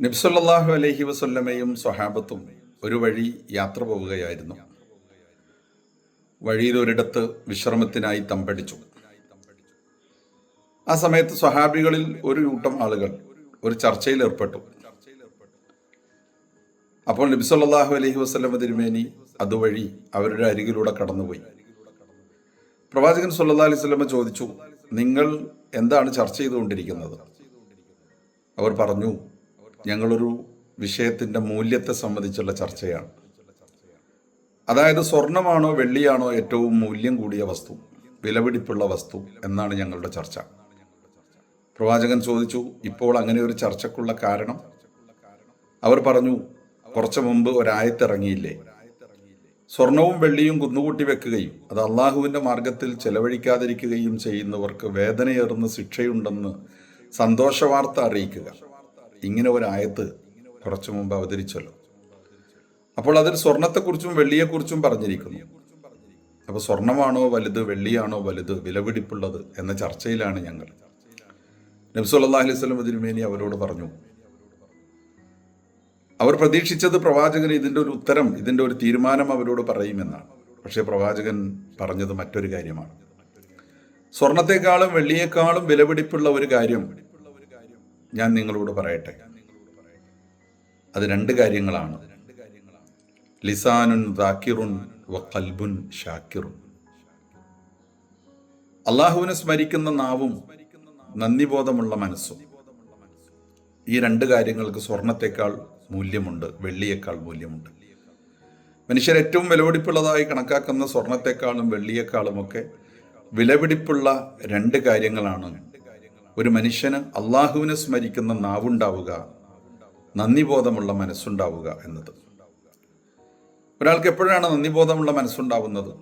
നബ്സല്ലാഹു അലഹി വസല്ലമയും സ്വഹാബത്തും ഒരു വഴി യാത്ര പോവുകയായിരുന്നു. വഴിയിൽ ഒരിടത്ത് വിശ്രമത്തിനായി തമ്പടിച്ചു. ആ സമയത്ത് സ്വഹാബികളിൽ ഒരു കൂട്ടം ആളുകൾ ഒരു ചർച്ചയിൽ ഏർപ്പെട്ടു. അപ്പോൾ നബി അലഹി വസല്ലമ തിരുമേനി അതുവഴി അവരുടെ അരികിലൂടെ കടന്നുപോയി. പ്രവാചകൻ സല്ലല്ലാഹു അലൈഹി വസല്ലമ ചോദിച്ചു നിങ്ങൾ എന്താണ് ചർച്ച ചെയ്തുകൊണ്ടിരിക്കുന്നത്? അവർ പറഞ്ഞു ഞങ്ങളൊരു വിഷയത്തിന്റെ മൂല്യത്തെ സംബന്ധിച്ചുള്ള ചർച്ചയാണ്. അതായത് സ്വർണമാണോ വെള്ളിയാണോ ഏറ്റവും മൂല്യം കൂടിയ വസ്തു വിലപിടിപ്പുള്ള വസ്തു എന്നാണ് ഞങ്ങളുടെ ചർച്ച. പ്രവാചകൻ ചോദിച്ചു ഇപ്പോൾ അങ്ങനെ ഒരു ചർച്ചക്കുള്ള കാരണം? അവർ പറഞ്ഞു കുറച്ചു മുമ്പ് ഒരായത്തിറങ്ങിയില്ലേ? സ്വർണവും വെള്ളിയും കുന്നുകൂട്ടി വെക്കുകയും അത് അള്ളാഹുവിന്റെ മാർഗത്തിൽ ചെലവഴിക്കാതിരിക്കുകയും ചെയ്യുന്നവർക്ക് വേദനയേറുന്ന ശിക്ഷയുണ്ടെന്ന് സന്തോഷവാർത്ത അറിയിക്കുക. ഇങ്ങനെ ഒരു ആയത്ത് കുറച്ചു മുമ്പ് അവതരിച്ചല്ലോ. അപ്പോൾ അതിൽ സ്വർണത്തെക്കുറിച്ചും വെള്ളിയെക്കുറിച്ചും പറഞ്ഞിരിക്കുന്നു. അപ്പോൾ സ്വർണമാണോ വലുത് വെള്ളിയാണോ വലുത് വിലപിടിപ്പുള്ളത് എന്ന ചർച്ചയിലാണ് ഞങ്ങൾ. നബ്സുല്ലാ അലൈഹി സ്വലം അവരോട് പറഞ്ഞു. അവർ പ്രതീക്ഷിച്ചത് പ്രവാചകൻ ഇതിന്റെ ഒരു ഉത്തരം ഇതിന്റെ ഒരു തീരുമാനം അവരോട് പറയുമെന്നാണ്. പക്ഷേ പ്രവാചകൻ പറഞ്ഞത് മറ്റൊരു കാര്യമാണ്. സ്വർണത്തെക്കാളും വെള്ളിയേക്കാളും വിലപിടിപ്പുള്ള ഒരു കാര്യം ഞാൻ നിങ്ങളോട് പറയട്ടെ. അത് രണ്ട് കാര്യങ്ങളാണ്. ലിസാനുൻ ദാക്കിറുൻ വ ഷാക്കിറുൻ അള്ളാഹുവിനെ സ്മരിക്കുന്ന നാവും നന്ദിബോധമുള്ള മനസ്സും. ഈ രണ്ട് കാര്യങ്ങൾക്ക് സ്വർണത്തെക്കാൾ മൂല്യമുണ്ട് വെള്ളിയേക്കാൾ മൂല്യമുണ്ട്. മനുഷ്യർ ഏറ്റവും വിലപിടിപ്പുള്ളതായി കണക്കാക്കുന്ന സ്വർണത്തെക്കാളും വെള്ളിയേക്കാളുമൊക്കെ വിലപിടിപ്പുള്ള രണ്ട് കാര്യങ്ങളാണ് ഒരു മനുഷ്യന് അള്ളാഹുവിനെ സ്മരിക്കുന്ന നാവുണ്ടാവുക നന്ദിബോധമുള്ള മനസ്സുണ്ടാവുക എന്നത്. ഒരാൾക്ക് എപ്പോഴാണ് നന്ദിബോധമുള്ള മനസ്സുണ്ടാവുന്നത്?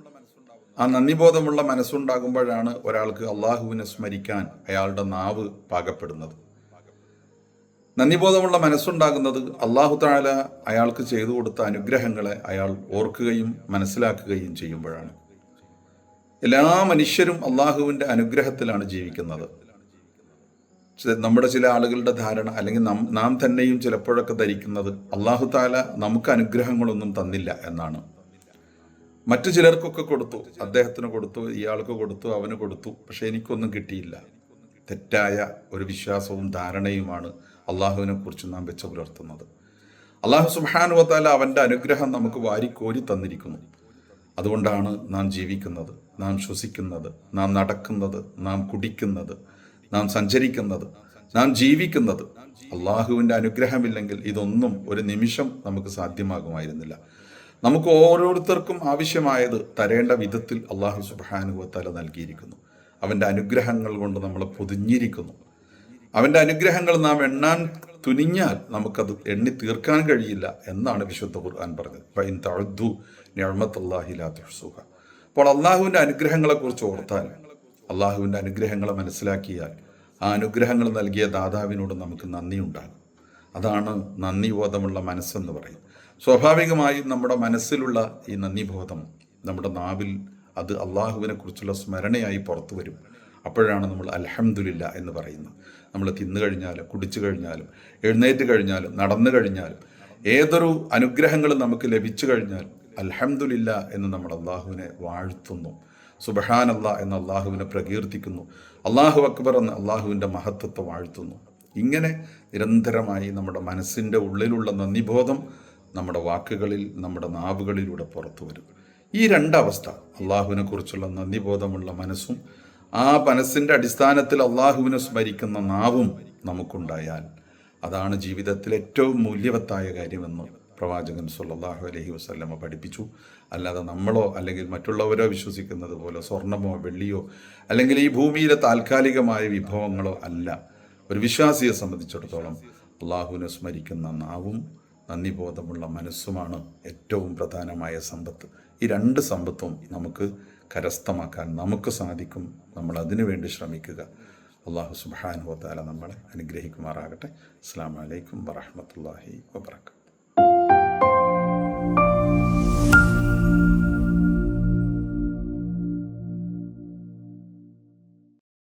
ആ നന്ദിബോധമുള്ള മനസ്സുണ്ടാകുമ്പോഴാണ് ഒരാൾക്ക് അള്ളാഹുവിനെ സ്മരിക്കാൻ അയാളുടെ നാവ് പാകപ്പെടുന്നത്. നന്ദിബോധമുള്ള മനസ്സുണ്ടാകുന്നത് അള്ളാഹു താല അയാൾക്ക് ചെയ്തു കൊടുത്ത അനുഗ്രഹങ്ങളെ അയാൾ ഓർക്കുകയും മനസ്സിലാക്കുകയും ചെയ്യുമ്പോഴാണ്. എല്ലാ മനുഷ്യരും അള്ളാഹുവിന്റെ അനുഗ്രഹത്തിലാണ് ജീവിക്കുന്നത്. നമ്മുടെ ചില ആളുകളുടെ ധാരണ അല്ലെങ്കിൽ നാം നാം തന്നെയും ചിലപ്പോഴൊക്കെ ധരിക്കുന്നത് അള്ളാഹു താല നമുക്ക് അനുഗ്രഹങ്ങളൊന്നും തന്നില്ല എന്നാണ്. മറ്റു ചിലർക്കൊക്കെ കൊടുത്തു. അദ്ദേഹത്തിന് കൊടുത്തു ഇയാൾക്ക് കൊടുത്തു അവന് കൊടുത്തു. പക്ഷെ എനിക്കൊന്നും കിട്ടിയില്ല. തെറ്റായ ഒരു വിശ്വാസവും ധാരണയുമാണ് അള്ളാഹുവിനെ കുറിച്ച് നാം വെച്ച് പുലർത്തുന്നത്. അള്ളാഹു സുബാനുവത്താല അവന്റെ അനുഗ്രഹം നമുക്ക് വാരിക്കോരി തന്നിരിക്കുന്നു. അതുകൊണ്ടാണ് നാം ജീവിക്കുന്നത് നാം ശ്വസിക്കുന്നത് നാം നടക്കുന്നത് നാം കുടിക്കുന്നത് നാം സഞ്ചരിക്കുന്നത് നാം ജീവിക്കുന്നത്. അള്ളാഹുവിന്റെ അനുഗ്രഹമില്ലെങ്കിൽ ഇതൊന്നും ഒരു നിമിഷം നമുക്ക് സാധ്യമാകുമായിരുന്നില്ല. നമുക്ക് ഓരോരുത്തർക്കും ആവശ്യമായത് തരേണ്ട വിധത്തിൽ അള്ളാഹു സുബാനുഭവത്തല നൽകിയിരിക്കുന്നു. അവന്റെ അനുഗ്രഹങ്ങൾ കൊണ്ട് നമ്മൾ പൊതിഞ്ഞിരിക്കുന്നു. അവന്റെ അനുഗ്രഹങ്ങൾ നാം എണ്ണാൻ തുനിഞ്ഞാൽ നമുക്കത് എണ്ണി തീർക്കാൻ കഴിയില്ല എന്നാണ് വിശുദ്ധ ഖുർആൻ പറഞ്ഞത്. ഫൈൻ തഴുതു ഞഴമത്തല്ലാഹിലാത്തുസുഖ അപ്പോൾ അള്ളാഹുവിന്റെ അനുഗ്രഹങ്ങളെക്കുറിച്ച് ഓർത്താൽ അള്ളാഹുവിന്റെ അനുഗ്രഹങ്ങളെ മനസ്സിലാക്കിയാൽ ആ അനുഗ്രഹങ്ങൾ നൽകിയ ദാതാവിനോട് നമുക്ക് നന്ദിയുണ്ടാകും അതാണ് നന്ദിബോധമുള്ള മനസ്സെന്ന് പറയും സ്വാഭാവികമായും നമ്മുടെ മനസ്സിലുള്ള ഈ നന്ദിബോധം നമ്മുടെ നാവിൽ അത് അള്ളാഹുവിനെ കുറിച്ചുള്ള സ്മരണയായി പുറത്തു വരും. അപ്പോഴാണ് നമ്മൾ അലഹമുല്ല എന്ന് പറയുന്നത്. നമ്മൾ തിന്നു കഴിഞ്ഞാലും കുടിച്ചു കഴിഞ്ഞാലും എഴുന്നേറ്റ് കഴിഞ്ഞാലും നടന്നു കഴിഞ്ഞാലും ഏതൊരു അനുഗ്രഹങ്ങളും നമുക്ക് ലഭിച്ചു കഴിഞ്ഞാൽ അലഹമുല്ല എന്ന് നമ്മൾ അള്ളാഹുവിനെ വാഴ്ത്തുന്നു. അള്ളാഹ് എന്ന അള്ളാഹുവിനെ പ്രകീർത്തിക്കുന്നു. അള്ളാഹു അക്ബർ എന്ന അള്ളാഹുവിന്റെ മഹത്വത്തെ വാഴ്ത്തുന്നു. ഇങ്ങനെ നിരന്തരമായി നമ്മുടെ മനസ്സിന്റെ ഉള്ളിലുള്ള നന്ദിബോധം നമ്മുടെ വാക്കുകളിൽ നമ്മുടെ നാവുകളിലൂടെ പുറത്തു വരും. ഈ രണ്ടവസ്ഥ അള്ളാഹുവിനെ കുറിച്ചുള്ള നന്ദിബോധമുള്ള മനസ്സും ആ മനസ്സിന്റെ അടിസ്ഥാനത്തിൽ അള്ളാഹുവിനെ സ്മരിക്കുന്ന നാവും നമുക്കുണ്ടായാൽ അതാണ് ജീവിതത്തിൽ ഏറ്റവും മൂല്യവത്തായ കാര്യമെന്ന് പ്രവാചകൻ സല്ലല്ലാഹു അലഹി വസല്ലമ പഠിപ്പിച്ചു. അല്ലാതെ നമ്മളോ അല്ലെങ്കിൽ മറ്റുള്ളവരോ വിശ്വസിക്കുന്നത് പോലെ സ്വർണമോ വെള്ളിയോ അല്ലെങ്കിൽ ഈ ഭൂമിയിലെ താൽക്കാലികമായ വിഭവങ്ങളോ അല്ല. ഒരു വിശ്വാസിയെ സംബന്ധിച്ചിടത്തോളം അള്ളാഹുവിനെ സ്മരിക്കുന്ന നാവും നന്ദിബോധമുള്ള മനസ്സുമാണ് ഏറ്റവും പ്രധാനമായ സമ്പത്ത്. ഈ രണ്ട് സമ്പത്തും നമുക്ക് കരസ്ഥമാക്കാൻ നമുക്ക് സാധിക്കും. നമ്മൾ അതിനു വേണ്ടി ശ്രമിക്കുക. അള്ളാഹു സുബാനുവത്താല നമ്മളെ അനുഗ്രഹിക്കുമാറാകട്ടെ. അസ്സാം വലൈക്കും വറഹമത്തല്ലാഹി വാബർക്കാത്തു